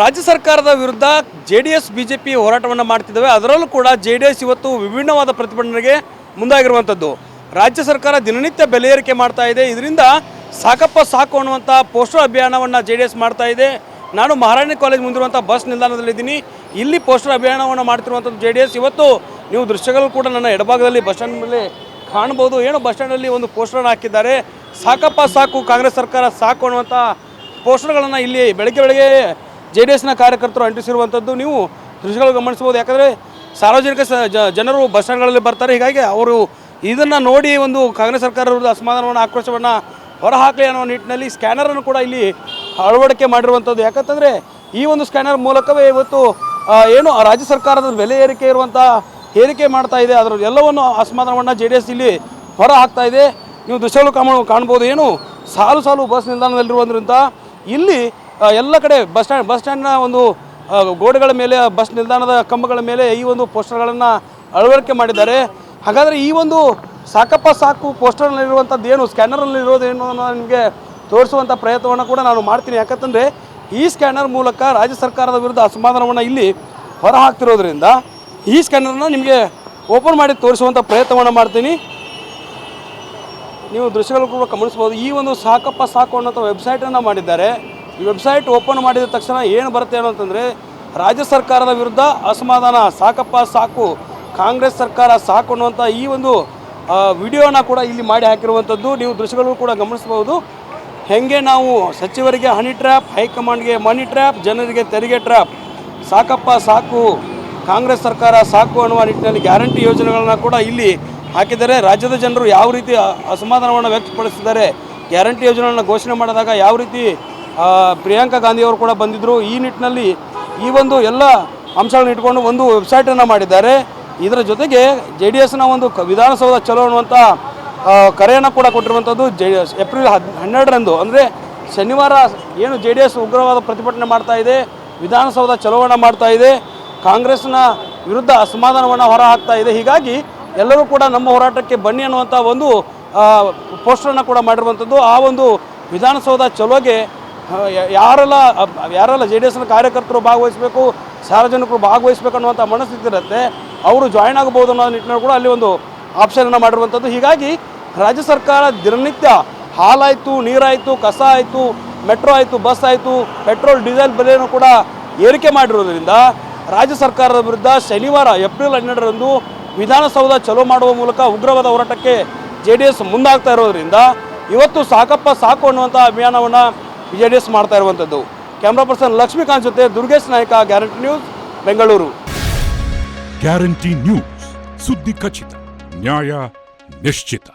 ರಾಜ್ಯ ಸರ್ಕಾರದ ವಿರುದ್ಧ J D S B J P ಹೋರಾಟವನ್ನು ಮಾಡ್ತಿದ್ದಾವೆ. ಅದರಲ್ಲೂ ಕೂಡ ಜೆ ಡಿ ಎಸ್ ಇವತ್ತು ವಿಭಿನ್ನವಾದ ಪ್ರತಿಭಟನೆಗೆ ಮುಂದಾಗಿರುವಂಥದ್ದು. ರಾಜ್ಯ ಸರ್ಕಾರ ದಿನನಿತ್ಯ ಬೆಲೆ ಏರಿಕೆ ಮಾಡ್ತಾ ಇದೆ. ಇದರಿಂದ ಸಾಕಪ್ಪ ಸಾಕು ಅನ್ನುವಂಥ ಪೋಸ್ಟರ್ ಅಭಿಯಾನವನ್ನು ಜೆ ಡಿ ಎಸ್ ಮಾಡ್ತಾ ಇದೆ. ನಾನು ಮಹಾರಾಣಿ ಕಾಲೇಜ್ ಮುಂದಿರುವಂಥ ಬಸ್ ನಿಲ್ದಾಣದಲ್ಲಿದ್ದೀನಿ. ಇಲ್ಲಿ ಪೋಸ್ಟರ್ ಅಭಿಯಾನವನ್ನು ಮಾಡ್ತಿರುವಂಥದ್ದು ಜೆ ಡಿ ಎಸ್ ಇವತ್ತು ನೀವು ದೃಶ್ಯಗಳು ಕೂಡ ನನ್ನ ಎಡಭಾಗದಲ್ಲಿ ಬಸ್ ಸ್ಟ್ಯಾಂಡ್ ಮೇಲೆ ಕಾಣ್ಬೋದು ಏನು ಬಸ್ ಸ್ಟ್ಯಾಂಡಲ್ಲಿ ಒಂದು ಪೋಸ್ಟರ್ ಹಾಕಿದ್ದಾರೆ. ಸಾಕಪ್ಪ ಸಾಕು, ಕಾಂಗ್ರೆಸ್ ಸರ್ಕಾರ ಸಾಕು ಅನ್ನುವಂಥ ಪೋಸ್ಟರ್ಗಳನ್ನು ಇಲ್ಲಿ ಬೆಳಗ್ಗೆ ಬೆಳಗ್ಗೆ ಜೆ ಡಿ ಎಸ್ನ ಕಾರ್ಯಕರ್ತರು ಅಂಟಿಸಿರುವಂಥದ್ದು ನೀವು ದೃಶ್ಯಗಳು ಗಮನಿಸಬಹುದು. ಯಾಕಂದರೆ ಸಾರ್ವಜನಿಕ ಜನರು ಬಸ್ ಸ್ಟ್ಯಾಂಡ್ಗಳಲ್ಲಿ ಬರ್ತಾರೆ. ಹೀಗಾಗಿ ಅವರು ಇದನ್ನು ನೋಡಿ ಒಂದು ಕಾಂಗ್ರೆಸ್ ಸರ್ಕಾರ ವಿರುದ್ಧ ಅಸಮಾಧಾನವನ್ನು, ಆಕ್ರೋಶವನ್ನು ಹೊರಹಾಕಲಿ ಅನ್ನೋ ನಿಟ್ಟಿನಲ್ಲಿ ಸ್ಕ್ಯಾನರನ್ನು ಕೂಡ ಇಲ್ಲಿ ಅಳವಡಿಕೆ ಮಾಡಿರುವಂಥದ್ದು ಯಾಕಂತಂದರೆ ಈ ಒಂದು ಸ್ಕ್ಯಾನರ್ ಮೂಲಕವೇ ಇವತ್ತು ಏನು ರಾಜ್ಯ ಸರ್ಕಾರದ ಬೆಲೆ ಏರಿಕೆ ಇರುವಂಥ ಏರಿಕೆ ಮಾಡ್ತಾ ಇದೆ. ಅದರ ಎಲ್ಲವನ್ನು ಅಸಮಾಧಾನವನ್ನು ಜೆ ಡಿ ಎಸ್ ಇಲ್ಲಿ ಹೊರ ಹಾಕ್ತಾ ಇದೆ. ನೀವು ದೃಶ್ಯಗಳು ಕಾಣ ಕಾಣ್ಬೋದು ಏನು ಸಾಲು ಸಾಲು ಬಸ್ ನಿಲ್ದಾಣದಲ್ಲಿರುವುದರಿಂದ ಇಲ್ಲಿ ಎಲ್ಲ ಕಡೆ ಬಸ್ ಸ್ಟ್ಯಾಂಡ್, ಬಸ್ ಸ್ಟ್ಯಾಂಡ್ನ ಒಂದು ಗೋಡೆಗಳ ಮೇಲೆ ಬಸ್ ನಿಲ್ದಾಣದ ಕಂಬಗಳ ಮೇಲೆ ಈ ಒಂದು ಪೋಸ್ಟರ್ಗಳನ್ನು ಅಳವಡಿಕೆ ಮಾಡಿದ್ದಾರೆ. ಹಾಗಾದರೆ ಈ ಒಂದು ಸಾಕಪ್ಪ ಸಾಕು ಪೋಸ್ಟರ್ನಲ್ಲಿರುವಂಥದ್ದು ಏನು ಏನು ಅನ್ನೋ ನಿಮಗೆ ತೋರಿಸುವಂಥ ಪ್ರಯತ್ನವನ್ನು ಕೂಡ ನಾನು ಮಾಡ್ತೀನಿ. ಯಾಕಂತಂದರೆ ಈ ಸ್ಕ್ಯಾನರ್ ಮೂಲಕ ರಾಜ್ಯ ಸರ್ಕಾರದ ವಿರುದ್ಧ ಅಸಮಾಧಾನವನ್ನು ಇಲ್ಲಿ ಹೊರ ಹಾಕ್ತಿರೋದ್ರಿಂದ ಈ ಸ್ಕ್ಯಾನರ್ನ ನಿಮಗೆ ಓಪನ್ ಮಾಡಿ ತೋರಿಸುವಂಥ ಪ್ರಯತ್ನವನ್ನು ಮಾಡ್ತೀನಿ. ನೀವು ದೃಶ್ಯಗಳು ಕೂಡ ಗಮನಿಸ್ಬೋದು. ಈ ಒಂದು ಸಾಕಪ್ಪ ಸಾಕು ಅನ್ನೋ ವೆಬ್ಸೈಟನ್ನು ಮಾಡಿದ್ದಾರೆ. ಈ ವೆಬ್ಸೈಟ್ ಓಪನ್ ಮಾಡಿದ ತಕ್ಷಣ ಏನು ಬರುತ್ತೆ ಅಂತಂದರೆ ರಾಜ್ಯ ಸರ್ಕಾರದ ವಿರುದ್ಧ ಅಸಮಾಧಾನ, ಸಾಕಪ್ಪ ಸಾಕು, ಕಾಂಗ್ರೆಸ್ ಸರ್ಕಾರ ಸಾಕು ಅನ್ನುವಂಥ ಈ ಒಂದು ವಿಡಿಯೋನ ಕೂಡ ಇಲ್ಲಿ ಮಾಡಿ ಹಾಕಿರುವಂಥದ್ದು ನೀವು ದೃಶ್ಯಗಳು ಕೂಡ ಗಮನಿಸಬಹುದು. ಹೆಂಗೆ ನಾವು ಸಚಿವರಿಗೆ ಹನಿ ಟ್ರ್ಯಾಪ್, ಹೈಕಮಾಂಡ್ಗೆ ಮನಿ ಟ್ರ್ಯಾಪ್, ಜನರಿಗೆ ತೆರಿಗೆ ಟ್ರ್ಯಾಪ್, ಸಾಕಪ್ಪ ಸಾಕು, ಕಾಂಗ್ರೆಸ್ ಸರ್ಕಾರ ಸಾಕು ಅನ್ನುವ ನಿಟ್ಟಿನಲ್ಲಿ ಗ್ಯಾರಂಟಿ ಯೋಜನೆಗಳನ್ನು ಕೂಡ ಇಲ್ಲಿ ಹಾಕಿದರೆ ರಾಜ್ಯದ ಜನರು ಯಾವ ರೀತಿ ಅಸಮಾಧಾನವನ್ನು ವ್ಯಕ್ತಪಡಿಸಿದ್ದಾರೆ, ಗ್ಯಾರಂಟಿ ಯೋಜನೆಗಳನ್ನು ಘೋಷಣೆ ಮಾಡಿದಾಗ ಯಾವ ರೀತಿ ಪ್ರಿಯಾಂಕಾ ಗಾಂಧಿಯವರು ಕೂಡ ಬಂದಿದ್ದರು ಈ ನಿಟ್ಟಿನಲ್ಲಿ ಈ ಒಂದು ಎಲ್ಲ ಅಂಶಗಳನ್ನ ಇಟ್ಕೊಂಡು ಒಂದು ವೆಬ್ಸೈಟನ್ನು ಮಾಡಿದ್ದಾರೆ. ಇದರ ಜೊತೆಗೆ ಜೆ ಡಿ ಎಸ್ನ ಒಂದು ವಿಧಾನಸೌಧ ಚಲೋ ಅನ್ನುವಂಥ ಕರೆಯನ್ನು ಕೂಡ ಕೊಟ್ಟಿರುವಂಥದ್ದು ಜೆ, ಏಪ್ರಿಲ್ ಹದ್, ಹನ್ನೆರಡರಂದು. ಅಂದರೆ ಶನಿವಾರ ಏನು ಜೆ ಡಿ ಎಸ್ ಉಗ್ರವಾದ ಪ್ರತಿಭಟನೆ ಮಾಡ್ತಾ ಇದೆ, ವಿಧಾನಸೌಧ ಚಲೋವಣ ಮಾಡ್ತಾ ಇದೆ, ಕಾಂಗ್ರೆಸ್ನ ವಿರುದ್ಧ ಅಸಮಾಧಾನವನ್ನು ಹೊರ ಹಾಕ್ತಾ ಇದೆ. ಹೀಗಾಗಿ ಎಲ್ಲರೂ ಕೂಡ ನಮ್ಮ ಹೋರಾಟಕ್ಕೆ ಬನ್ನಿ ಅನ್ನುವಂಥ ಒಂದು ಪೋಸ್ಟರನ್ನು ಕೂಡ ಮಾಡಿರುವಂಥದ್ದು ಆ ಒಂದು ವಿಧಾನಸೌಧ ಚಲೋಗೆ ಯಾರೆಲ್ಲ ಯಾರೆಲ್ಲ ಜೆ ಡಿ ಎಸ್ನ ಕಾರ್ಯಕರ್ತರು ಭಾಗವಹಿಸಬೇಕು, ಸಾರ್ವಜನಿಕರು ಭಾಗವಹಿಸಬೇಕು ಅನ್ನುವಂಥ ಮನಸ್ಥಿತಿ ಇರುತ್ತೆ, ಅವರು ಜಾಯ್ನ್ ಆಗಬಹುದು ಅನ್ನೋ ನಿಟ್ಟಿನಲ್ಲಿ ಕೂಡ ಅಲ್ಲಿ ಒಂದು ಆಪ್ಷನನ್ನು ಮಾಡಿರುವಂಥದ್ದು ಹೀಗಾಗಿ ರಾಜ್ಯ ಸರ್ಕಾರ ದಿನನಿತ್ಯ ಹಾಲಾಯಿತು, ನೀರಾಯಿತು, ಕಸ ಆಯಿತು ಮೆಟ್ರೋ ಆಯಿತು ಬಸ್ ಆಯಿತು ಪೆಟ್ರೋಲ್ ಡೀಸೆಲ್ ಬೆಲೆಯನ್ನು ಕೂಡ ಏರಿಕೆ ಮಾಡಿರೋದ್ರಿಂದ ರಾಜ್ಯ ಸರ್ಕಾರದ ವಿರುದ್ಧ ಶನಿವಾರ ಏಪ್ರಿಲ್ ಹನ್ನೆರಡರಂದು ವಿಧಾನಸೌಧ ಚಲೋ ಮಾಡುವ ಮೂಲಕ ಉಗ್ರವಾದ ಹೋರಾಟಕ್ಕೆ ಜೆ ಡಿ ಎಸ್ ಮುಂದಾಗ್ತಾ ಇರೋದ್ರಿಂದ ಇವತ್ತು ಸಾಕಪ್ಪ ಸಾಕು ಅನ್ನುವಂಥ ಅಭಿಯಾನವನ್ನು ಜೆ ಡಿ ಎಸ್ ಮಾಡ್ತಾ ಇರುವಂಥದ್ದು. ಕ್ಯಾಮ್ರಾ ಪರ್ಸನ್ ಲಕ್ಷ್ಮೀಕಾಂತ್ ಜೊತೆ Durgesh Naik guarantee news Bengaluru guarantee news ಸುದ್ದಿ ಖಚಿತ, ನ್ಯಾಯ ನಿಶ್ಚಿತ.